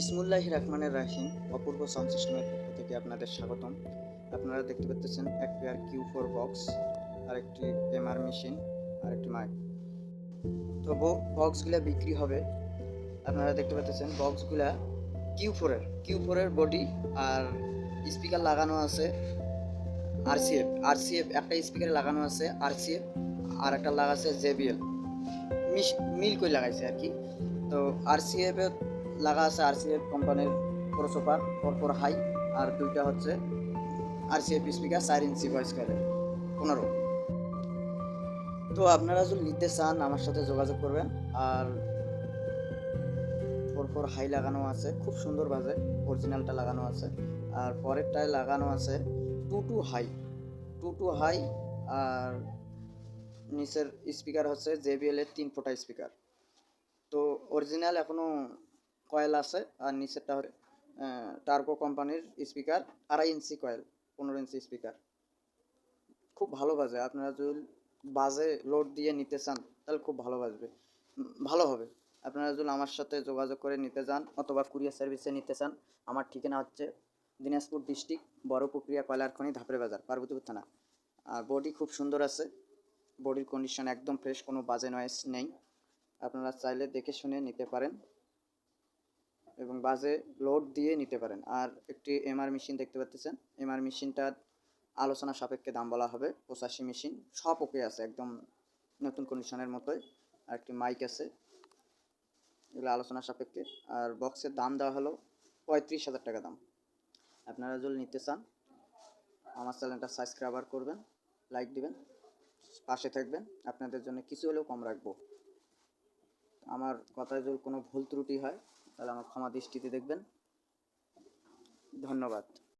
ইসমুল্লাহ রহমানের রাহিম। অপূর্ব সাউন্ড পক্ষ থেকে আপনাদের স্বাগতম। আপনারা দেখতে পাচ্ছেন এক পেয়ার কিউ ফোর বক্স আর একটি এমআর মেশিন আর একটি মাইক তো বক্সগুলো বিক্রি হবে। আপনারা দেখতে পাচ্ছেন বক্সগুলা কিউ ফোরের কিউ ফোরের বডি আর স্পিকার লাগানো আছে আরসিএফ আরসিএফ একটা স্পিকারে লাগানো আছে আরসিএফ আর একটা লাগাছে জেবিএল মিল করে লাগাইছে আর কি। তো আরসিএফ এর লাগা আছে আর আরসিএফ কোম্পানির প্রোসোপার পরপর হাই, আর দুইটা হচ্ছে আর আরসিএফ স্পিকার, চার ইঞ্চি ভয়েস কয়েলের পনেরো। তো আপনারা যদি নিতে চান, আমার সাথে যোগাযোগ করবেন, আর পরপর হাই লাগানো আছে, খুব সুন্দর বাজে অরিজিনালটা লাগানো আছে, আর পরেরটায় লাগানো আছে two two high two two high আর নিচের স্পিকার হচ্ছে জেবিএল এর তিন ফোটা স্পিকার। তো অরিজিনাল এখনও কয়েল আছে, আর নিচেরটা হচ্ছে টার্বো কোম্পানির স্পিকার আড়াই ইঞ্চি কয়েল, পনেরো ইঞ্চি স্পিকার খুব ভালো বাজে, আপনারা যদি বাজে লোড দিয়ে নিতে চান, তাহলে খুব ভালো বাজবে। ভালো হবে। আপনারা যদি আমার সাথে যোগাযোগ করে নিতে চান অথবা কুরিয়ার সার্ভিসে নিতে চান, আমার ঠিকানা হচ্ছে দিনাজপুর ডিস্ট্রিক্ট বড় প্রক্রিয়া কয়লারখনি ধাপের বাজার, পার্বতীপুর থানা। আর বডি খুব সুন্দর আছে। বডির কন্ডিশন একদম ফ্রেশ কোনো বাজে নয়েস নেই। আপনারা চাইলে দেখে শুনে নিতে পারেন। এবং বাজে লোড দিয়ে নিতে পারেন। আর একটি এমআর মেশিন দেখতে পাচ্ছেন। এমআর মেশিনটার আলোচনা সাপেক্ষে দাম বলা হবে। পঁচাশি মেশিন সব ওকে আছে, একদম নতুন কন্ডিশনের মতোই। আর একটি মাইক আছে। এগুলো আলোচনা সাপেক্ষে। আর বক্সের দাম দেওয়া হলো পঁয়ত্রিশ হাজার টাকা দাম। আপনারা যদি নিতে চান, আমার চ্যানেলটা সাবস্ক্রাইবার করবেন লাইক দিবেন, পাশে থাকবেন। আপনাদের জন্য কিছু হলেও কম রাখব। আমার কথায় যদি কোনো ভুল ত্রুটি হয় তাহলে আমার ক্ষমা দৃষ্টিতে দেখবেন। ধন্যবাদ।